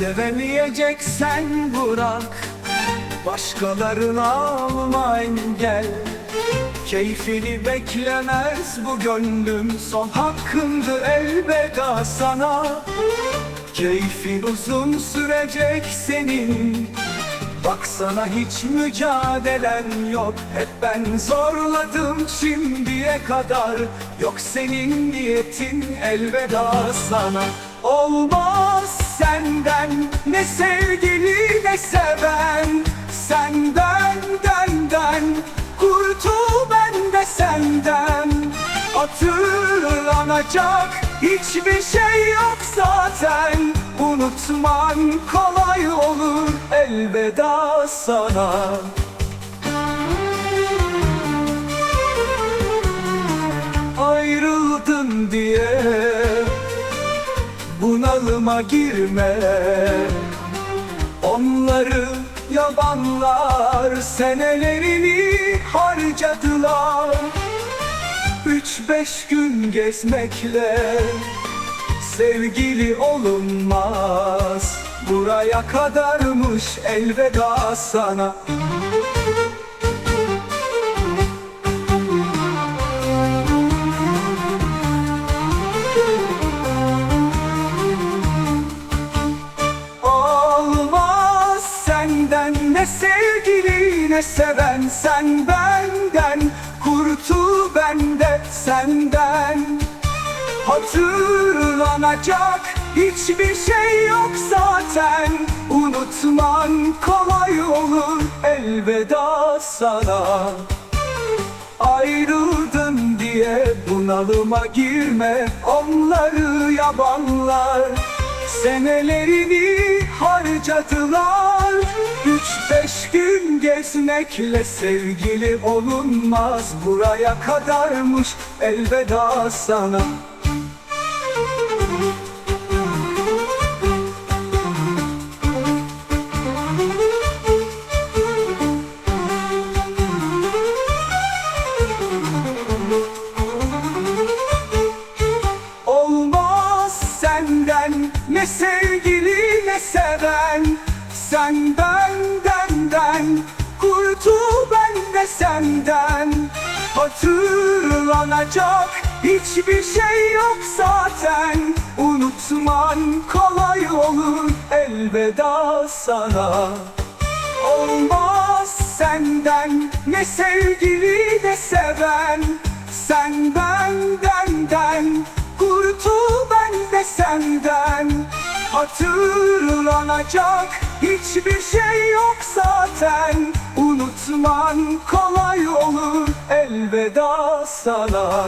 Sevemeyeceksen bırak Başkalarına alma engel Keyfini beklemez bu gönlüm Son hakkındı elveda sana. Keyfin uzun sürecek senin Baksana hiç mücadelen yok. Hep ben zorladım şimdiye kadar Yok senin niyetin elveda sana. Olmaz senden ne sevgili ne seven Senden denden kurtul ben de senden. Hatırlanacak hiçbir şey yok zaten. Unutman kolay olur elveda sana. Ayrıldın diye bunalıma girme Onları yabanlar senelerini harcadılar. Üç beş gün gezmekle sevgili olunmaz. Buraya kadarmış elveda sana ne sevgili ne seven sen benden Kurtul bende senden. Hatırlanacak hiçbir şey yok zaten. Unutman kolay olur elveda sana. Ayrıldın diye bunalıma girme Onları yabanlar. Senelerini harcadılar Üç beş gün gezmekle sevgili olunmaz. Buraya kadarmış elveda sana. Olmaz senden ne sevgili ne seven Sen bendenden kurtul ben de senden. Hatırlanacak hiçbir şey yok zaten. Unutman kolay olur elveda sana. Olmaz senden ne sevgili ne seven. Sen bendenden senden Hatırlanacak hiçbir şey yok zaten. Unutman kolay olur elveda sana